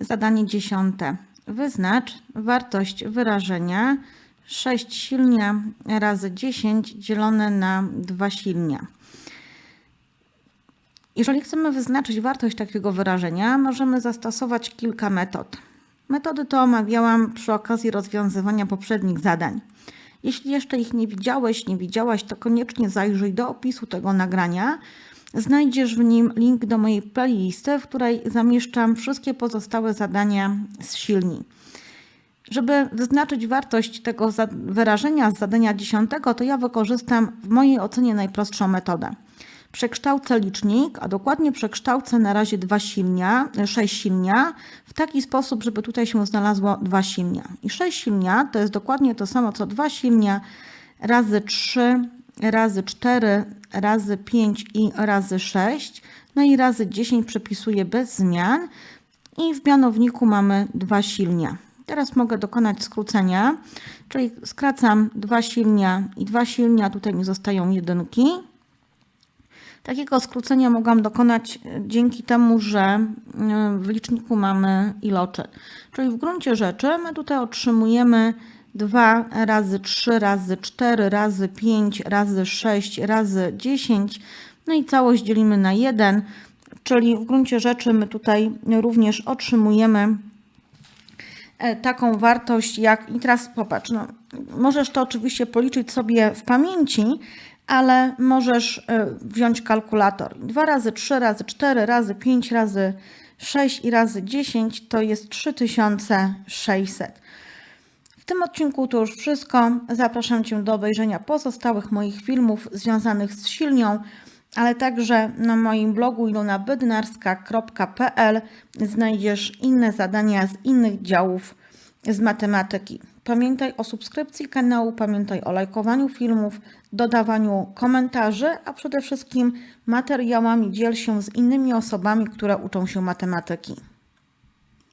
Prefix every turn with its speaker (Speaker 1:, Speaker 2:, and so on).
Speaker 1: Zadanie dziesiąte. Wyznacz wartość wyrażenia 6 silnia razy 10 dzielone na 2 silnia. Jeżeli chcemy wyznaczyć wartość takiego wyrażenia, możemy zastosować kilka metod. Metody to omawiałam przy okazji rozwiązywania poprzednich zadań. Jeśli jeszcze ich nie widziałeś, nie widziałaś, to koniecznie zajrzyj do opisu tego nagrania. Znajdziesz w nim link do mojej playlisty, w której zamieszczam wszystkie pozostałe zadania z silni. Żeby wyznaczyć wartość tego wyrażenia z zadania dziesiątego, to ja wykorzystam w mojej ocenie najprostszą metodę. Przekształcę licznik, a dokładnie przekształcę na razie dwa silnia, 6 silnia, w taki sposób, żeby tutaj się znalazło dwa silnia. I 6 silnia to jest dokładnie to samo co dwa silnia razy 3, razy 4, razy 5 i razy 6. No i razy 10 przepisuję bez zmian i w mianowniku mamy dwa silnia. Teraz mogę dokonać skrócenia, czyli skracam dwa silnia i dwa silnia, tutaj mi zostają jedynki. Takiego skrócenia mogłam dokonać e, dzięki temu, że e, w liczniku mamy iloczy. Czyli w gruncie rzeczy my tutaj otrzymujemy 2 razy 3 razy 4 razy 5 razy 6 razy 10. No i całość dzielimy na 1, czyli w gruncie rzeczy my tutaj również otrzymujemy e, taką wartość jak, i teraz popatrz, no, możesz to oczywiście policzyć sobie w pamięci, ale możesz e, wziąć kalkulator. 2 razy 3 razy 4 razy 5 razy 6 i razy 10 to jest 3600. Tym odcinku to już wszystko. Zapraszam Cię do obejrzenia pozostałych moich filmów związanych z silnią, ale także na moim blogu ilonabydnarska.pl znajdziesz inne zadania z innych działów z matematyki. Pamiętaj o subskrypcji kanału, pamiętaj o lajkowaniu filmów, dodawaniu komentarzy, a przede wszystkim materiałami dziel się z innymi osobami, które uczą się matematyki.